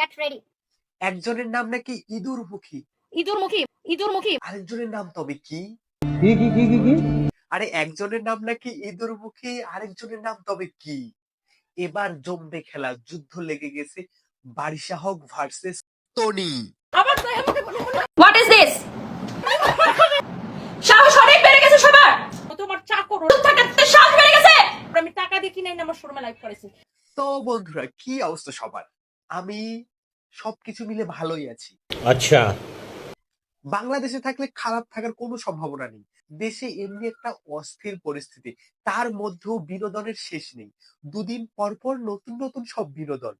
Get ready একজনের নাম নাকি ইঁদুর মুখী ইঁদুর মুখী ইঁদুর মুখী আরেকজনের নাম তবে কি? কি কি কি কি আরে একজনের নাম নাকি ইঁদুর মুখী আরেকজনের নাম তবে কি? এবার জমবে খেলা যুদ্ধ লেগে গেছে Barisha Haque versus Tony. What is this সাহস অনেক বেড়ে গেছে সবার। তোমার চাকর। থাকাতে সাহস বেড়ে গেছে। আমি টাকা দিয়ে কিনে আমার শোরুমে লাইভ করেছি। তো বন্ধুরা কি অবস্থা সবার? আমি সবকিছু মিলে ভালোই আছি। আচ্ছা। বাংলাদেশে থাকলে খারাপ থাকার কোনো সম্ভাবনা নেই। দেশে এমনি একটা অস্থির পরিস্থিতি। তার মধ্যেও বিনোদনের শেষ নেই। দুদিন পর পর নতুন নতুন সব বিনোদন।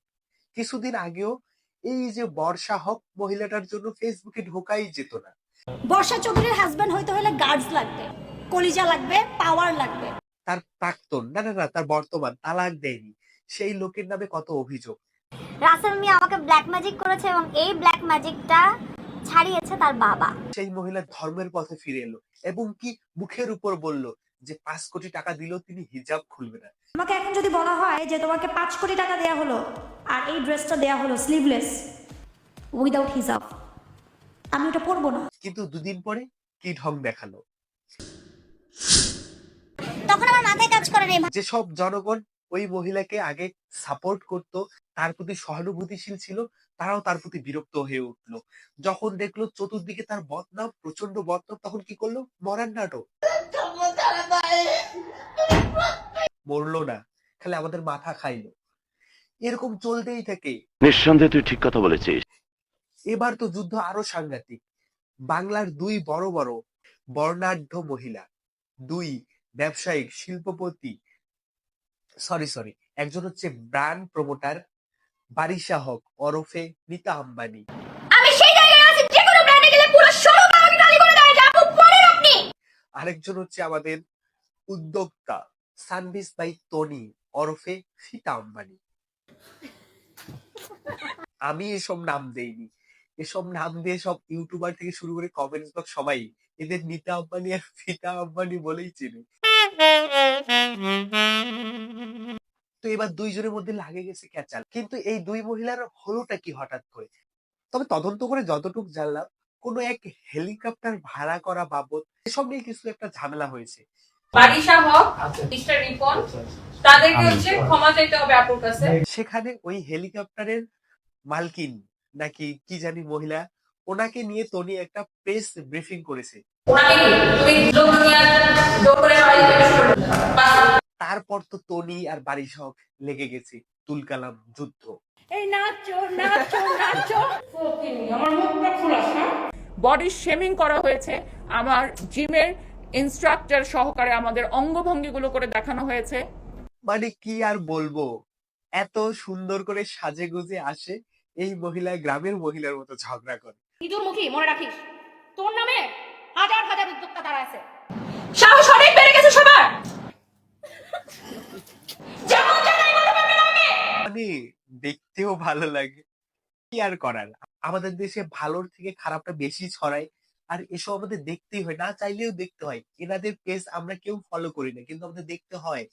কিছুদিন আগেও এই যে বর্ষা হক মহিলাটার জন্য ফেসবুকে ঢোকাই যেত না। বর্ষা চৌধুরীর হাজবেন্ড হইতে হলে গার্ডস লাগবে। কলিজা লাগবে পাওয়ার লাগবে। তার প্রাক্তন না না না তার বর্তমান তালাক দেয়নি। সেই লোকের নামে কত অভিযোগ। রাসেল মিয়া আমাকে ব্ল্যাক ম্যাজিক করেছে এবং এই ব্ল্যাক ম্যাজিকটা ছাড়িয়েছে তার বাবা। সেই মহিলা ধর্মের পথে ফিরে এলো এবং কি মুখের উপর বলল যে পাঁচ কোটি টাকা দিলেও তিনি হিজাব খুলবে না। আমাকে এখন যদি বলা হয় যে তোমাকে পাঁচ কোটি টাকা দেয়া হলো আর এই ড্রেসটা দেয়া হলো স্লিভলেস উইদাউট হিজাব আমি ওটা পরবো না। কিন্তু দুদিন পরে কি ঢং দেখাল? তখন আমার মাথায় কাজ করে নেই যেসব জনগণ ওই মহিলাকে আগে সাপোর্ট করত তার প্রতি সহানুভূতিশীল ছিল তারাও তার প্রতি বিরক্ত হয়ে উঠল। যখন দেখল চতুর্দিকে তার বদনাম প্রচণ্ড বদনাম তখন কি করল? মরার নাটক। মরলো না খালি আমাদের মাথা খাইলো। এরকম চলতেই থাকে। নিঃসন্দেহে তুই ঠিক কথা বলেছিস। এবার তো যুদ্ধ আরও সাংঘাতিক। বাংলার দুই বড় বড় বর্ণাঢ্য মহিলা দুই ব্যবসায়িক শিল্পপতি সরি সরি একজন হচ্ছে ব্র্যান্ড প্রমোটার বারিশা হক ওরফে নিতা আম্বানি। আমি সেই জায়গায় আছি যে কোনো ব্র্যান্ডে গেলে পুরো শোরুম আমাকে খালি করে দেয় এটা আপু পরেন আপনি। আরেকজন হচ্ছে আমাদের উদ্যোক্তা সানভিস বাই টনি ওরফে সীতা আম্বানি। আমি এসব নাম দেইনি। এসব নাম দিয়ে সব ইউটিউবার থেকে শুরু করে কমেন্টস বক্স সবাই এদের নিতা আম্বানি আর ফিতা আম্বানি বলেই চেনে। তো এবার দুইজনের মধ্যে লাগে গেছে ক্যাচাল। কিন্তু এই দুই মহিলার হলোটা কি হঠাৎ করে? তবে তদন্ত করে যতটুকু জানলাম কোনো এক হেলিকপ্টার ভাড়া করা বাবদ এসব নিয়ে কিছু একটা ঝামেলা হয়েছে। বারিশা হক মিস্টার রিপন তাদেরকে হচ্ছে ক্ষমা চাইতে হবে আপুর কাছে। সেখানে ওই হেলিকপ্টারের মালকিন নাকি কি জানি মহিলা ওনাকে নিয়ে টনি একটা প্রেস ব্রিফিং করেছে। তুমি দুনিয়ার জোর করে সবাই দিতে শুরু করো। বাস। তারপর তো টনি আর বারিশ হক লেগে গেছে। তুলকালাম যুদ্ধ। এই নাচো নাচো নাচো। আমার মুখটা খোলাস হ্যাঁ? বডি শেমিং করা হয়েছে। আমার জিমের ইনস্ট্রাক্টর সহকারে আমাদের অঙ্গভঙ্গিগুলো করে দেখানো হয়েছে। মানে কি আর বলব? এত সুন্দর করে সাজে গুজে আসে এই মহিলা গ্রামের মহিলার মতো ঝগড়া করে। ইঁদুর মুখী মনে রাখিস? তোর নামে হাজার হাজার উদ্যোক্তা তারা আছে। সাহস অনেক বেড়ে গেছে সবার যেমন জানাই বলতে পারবে না আমি দেখতেও ভালো লাগে। কি আর করার? আমাদের দেশে ভালোর থেকে খারাপটা বেশি ছড়ায়। আর এসব আমাদের দেখতেই হয়, না চাইলেও দেখতে হয়। এনাদের পেজ আমরা কেউ ফলো করি না, কিন্তু আমাদের দেখতে হয়।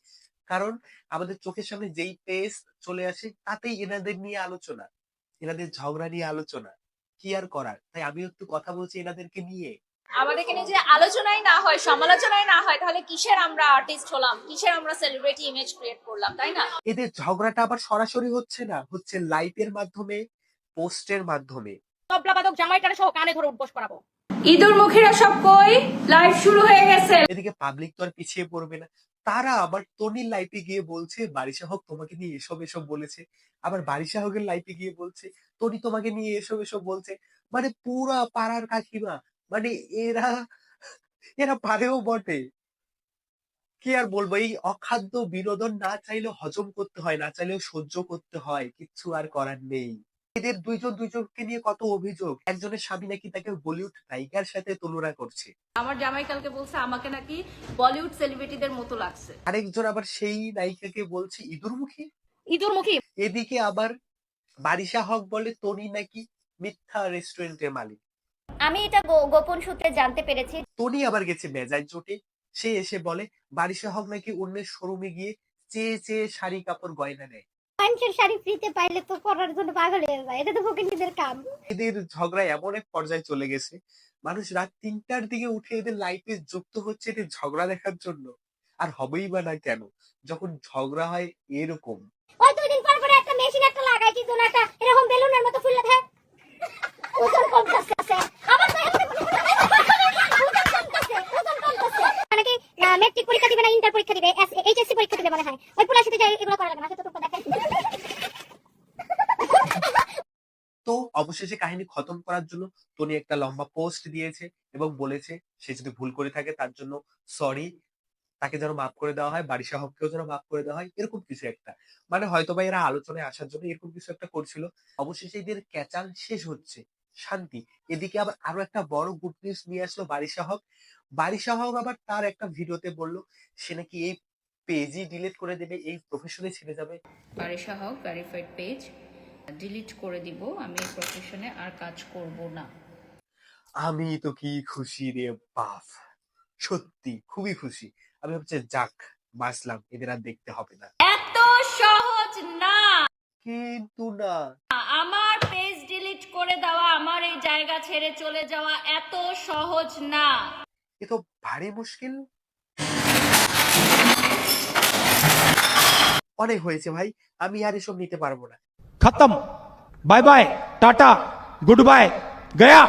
কারণ আমাদের চোখের সামনে যেই পেজ চলে আসে, তাতেই এনাদের নিয়ে আলোচনা, এনাদের ঝগড়া নিয়ে আলোচনা। কি আর করার? তাই আমি একটু কথা বলছি এনাদেরকে নিয়ে। আমাদেরকে নিয়ে যদি আলোচনাই না হয় সমালোচনাই না হয় তাহলে কিসের আমরা আর্টিস্ট হলাম? কিসের আমরা সেলিব্রিটি ইমেজ ক্রিয়েট করলাম তাই না? এদের ঝগড়াটা আবার সরাসরি হচ্ছে না হচ্ছে লাইভের মাধ্যমে পোস্টের মাধ্যমে। তবলাবাদক জামাইটারে সহ কানে ধরে উঠবস করাবো ইঁদুর মুখীরা সব কই? লাইভ শুরু হয়ে গেছে। এদিকে পাবলিক তো আর পিছিয়ে পড়বে না। তারা আবার টনির লাইফে গিয়ে বলছে বারিশা হক তোমাকে নিয়ে এসব এসব বলেছে। আবার বারিশা হকের লাইফে গিয়ে বলছে টনি তোমাকে নিয়ে এসব এসব বলছে। মানে পুরা পাড়ার কাকিমা মানে এরা এরা পারেও বটে। কি আর বলব এই অখাদ্য বিনোদন না চাইলেও হজম করতে হয় না চাইলেও সহ্য করতে হয় কিচ্ছু আর করার নেই। এদের দুইজন দুইজনকে নিয়ে কত অভিযোগ একজনের স্বামী নাকি তাকে বলিউড নায়িকার সাথে তুলনা করছে। আমার জামাই কালকে বলছে আমাকে নাকি বলিউড সেলিব্রিটিদের মতো লাগছে। আরেকজন আবার সেই নায়িকাকে বলছে ইঁদুর মুখী ইঁদুর মুখী এদিকে আবার বারিশা হক বলে তনি নাকি মিথ্যা রেস্টুরেন্টের মালিক। আমি এটা গোপন সূত্রে জানতে পেরেছি। তনি আবার গেছে মেজাজ জোটে। সে এসে বলে বারিশা হক নাকি অন্যের শোরুমে গিয়ে চেয়ে চেয়ে শাড়ি কাপড় গয়না নেয়? মানুষের শাড়ি ফ্রিতে পাইলে তো পরার জন্য পাগল হয়ে যায়। এটা তো ফকিনীদের কাম। এদের ঝগড়া এমন এক পর্যায়ে চলে গেছে। মানুষ রাত তিনটার দিকে উঠে এদের লাইফে যুক্ত হচ্ছে এদের ঝগড়া দেখার জন্য। আর হবেই বা না কেন যখন ঝগড়া হয় এরকম। ওই দুই দিন পর পরে একটা মেশিন একটা লাগাই কি যেন একটা এরকম বেলুনের মতো থাকে তো অবশেষে কাহিনী খতম করার জন্য টনি একটা লম্বা পোস্ট দিয়েছে এবং বলেছে, সে যদি ভুল করে থাকে তার জন্য সরি তাকে যেন মাফ করে দেওয়া হয় বাড়ি সাহবকেও যেন মাফ করে দেওয়া হয়, এরকম কিছু একটা। মানে হয়তো বা এরা আলোচনায় আসার জন্য এরকম কিছু একটা করছিল। অবশেষে এদের ক্যাচাল শেষ হচ্ছে। শান্তি। এদিকে আবার আরও একটা বড় গুড নিউজ নিয়ে আসলো বাড়ি সাহব বাড়ি সাহব আবার তার একটা ভিডিওতে বলল সে নাকি এই পেজই ডিলিট করে দেবে এই প্রফেশনে ছেড়ে যাবে। Barisha Haque verified page delete করে দিব আমি এই প্রফেশনে আর কাজ করব না। আমি তো কি খুশি রে বাপ সত্যি খুবই খুশি। আমি ভাবছি যাক বাঁচলাম এদের আর দেখতে হবে না। এত সহজ না। কিন্তু না। আমার করে দেওয়া আমার এই জায়গা ছেড়ে চলে যাওয়া এত সহজ না। এ তো ভারী মুশকিল। অনেক হয়েছে ভাই আমি আর এসব নিতে পারব না। খতম। Bye bye tata good bye Gaya.